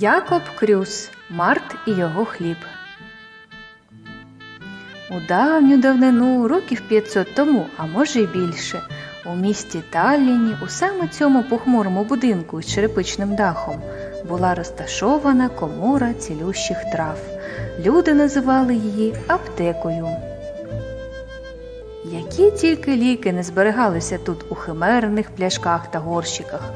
Якоб Крюс Март і його хліб. У давню давнину, років 500 тому, а може й більше, у місті Талліні, у саме цьому похмурому будинку з черепичним дахом, була розташована комора цілющих трав. Люди називали її аптекою. Які тільки ліки не зберігалися тут у химерних пляшках та горщиках.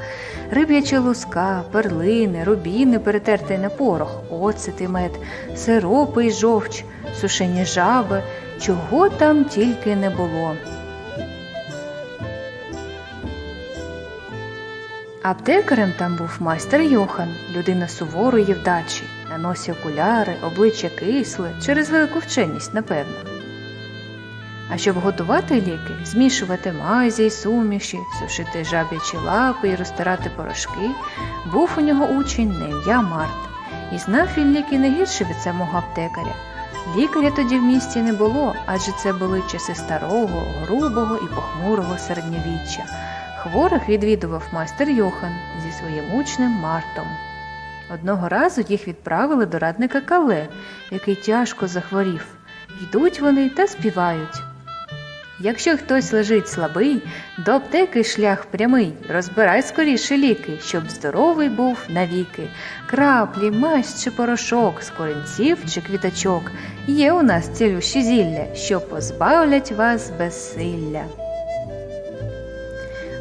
Риб'яча луска, перлини, рубіни, перетертий на порох, оцет мед, сиропи й жовч, сушені жаби, чого там тільки не було. Аптекарем там був майстер Йохан, людина суворої вдачі, на носі окуляри, обличчя кисле, через велику вченість, напевно. А щоб готувати ліки, змішувати мазі й суміші, сушити жаб'ячі лапи і розтирати порошки, був у нього учень на ім'я Март. І знав він ліки не гірше від самого аптекаря. Лікаря тоді в місті не було, адже це були часи старого, грубого і похмурого середньовіччя. Хворих відвідував майстер Йохан зі своїм учнем Мартом. Одного разу їх відправили до радника Кале, який тяжко захворів. Йдуть вони та співають. Якщо хтось лежить слабий, до аптеки шлях прямий, розбирай скоріше ліки, щоб здоровий був навіки. Краплі, мазь чи порошок, з корінців чи квіточок. Є у нас цілющі зілля, що позбавлять вас безсилля.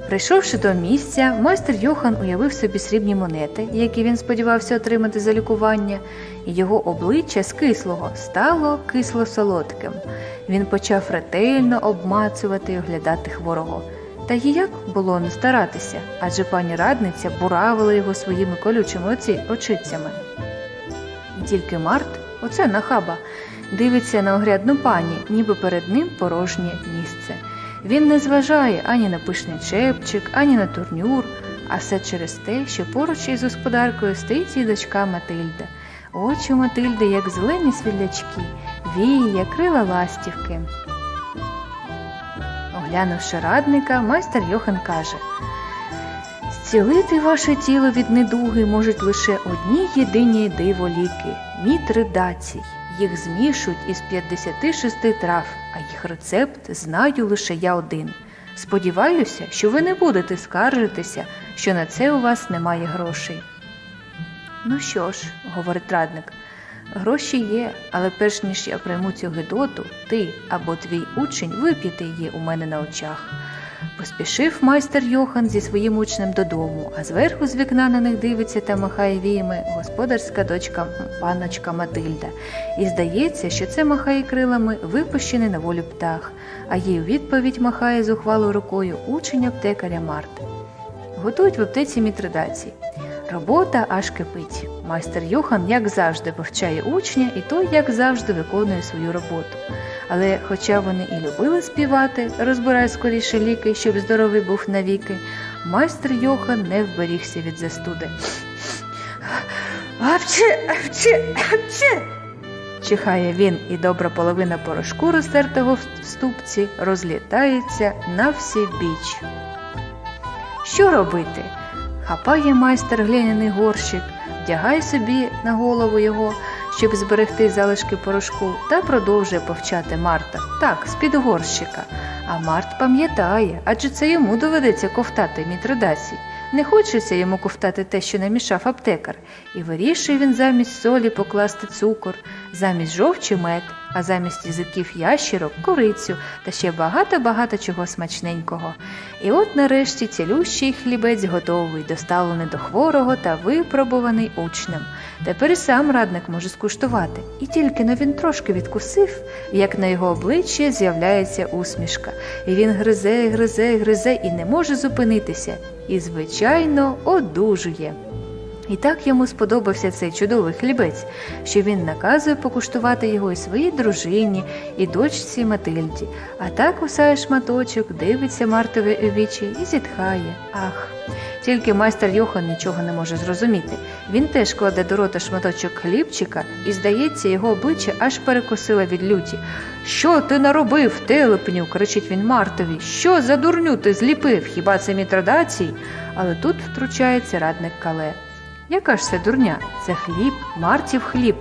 Прийшовши до місця, майстер Йохан уявив собі срібні монети, які він сподівався отримати за лікування, і його обличчя з кислого стало кисло-солодким. Він почав ретельно обмацувати і оглядати хворого. Та їяк було не старатися, адже пані радниця буравила його своїми колючими оці очицями. І тільки Март, оце нахаба, дивиться на огрядну пані, ніби перед ним порожнє місце. Він не зважає ані на пишний чепчик, ані на турнюр, а все через те, що поруч із господаркою стоїть її дочка Матильда. Очі Матильди, як зелені світлячки, як крила ластівки. Оглянувши радника, майстер Йохан каже Зцілити ваше тіло від недуги можуть лише одні єдині диво ліки мітридацій. Їх змішують із 56 трав, а їх рецепт знаю лише я один. Сподіваюся, що ви не будете скаржитися, що на це у вас немає грошей. Ну що ж, говорить радник, гроші є, але перш ніж я прийму цю гидоту, ти або твій учень вип'єте її у мене на очах. Поспішив майстер Йохан зі своїм учнем додому, а зверху з вікна на них дивиться та махає віями господарська дочка паночка Матильда. І здається, що це махає крилами випущений на волю птах, а їй у відповідь махає зухвалою рукою учень аптекаря Март. Готують в аптеці мітридації. Робота аж кипить. Майстер Йохан, як завжди, повчає учня, і той, як завжди, виконує свою роботу. Але, хоча вони і любили співати, розбирай скоріше ліки, щоб здоровий був навіки, майстер Йохан не вберігся від застуди. Апче, апче, апче. Чихає він, і добра половина порошку, розтертого в ступці, розлітається на всі біч. Що робити? Хапає майстер глиняний горщик, вдягає собі на голову його, щоб зберегти залишки порошку, та продовжує повчати Марта так, з-під горщика. А Март пам'ятає, адже це йому доведеться ковтати мітридасі. Не хочеться йому ковтати те, що намішав аптекар, і вирішує він замість солі покласти цукор, замість жовчі мед, а замість язиків ящірок корицю та ще багато-багато чого смачненького. І от нарешті цілющий хлібець готовий, доставлений до хворого та випробуваний учнем. Тепер і сам радник може скуштувати. І тільки но він трошки відкусив, як на його обличчі з'являється усмішка. І він гризе, гризе, гризе і не може зупинитися. І, звичайно, одужує. І так йому сподобався цей чудовий хлібець, що він наказує покуштувати його і своїй дружині, і дочці Матильді. А так кусає шматочок, дивиться Мартові вічі і зітхає. Ах. Тільки майстер Йохан нічого не може зрозуміти. Він теж кладе до рота шматочок хлібчика, і, здається, його обличчя аж перекосило від люті. Що ти наробив, телепню? кричить він Мартові. Що за дурню ти зліпив? Хіба це мітродацій? Але тут втручається радник Кале. Яка ж це дурня? Це хліб, Мартів хліб,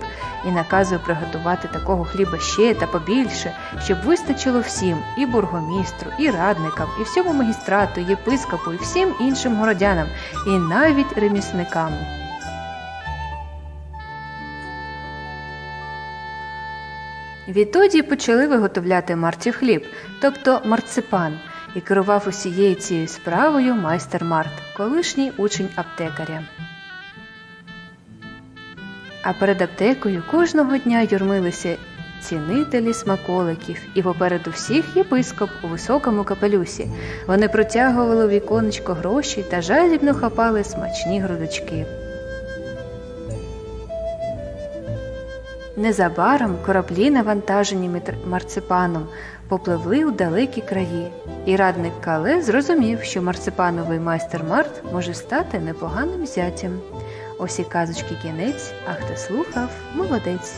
і наказує приготувати такого хліба ще та побільше, щоб вистачило всім і бургомістру, і радникам, і всьому магістрату, єпископу, і всім іншим городянам, і навіть ремісникам. Відтоді почали виготовляти Мартів хліб, тобто марципан, і керував усією цією справою майстер Март, колишній учень аптекаря. А перед аптекою кожного дня юрмилися цінителі смаколиків, і попереду всіх єпископ у високому капелюсі. Вони протягували віконечко гроші та жадібно хапали смачні грудочки. Незабаром кораблі, навантажені марципаном, попливли у далекі краї, і радник Кале зрозумів, що марципановий майстер Март може стати непоганим зятям. Ось і казочки кінець, а хто слухав, молодець.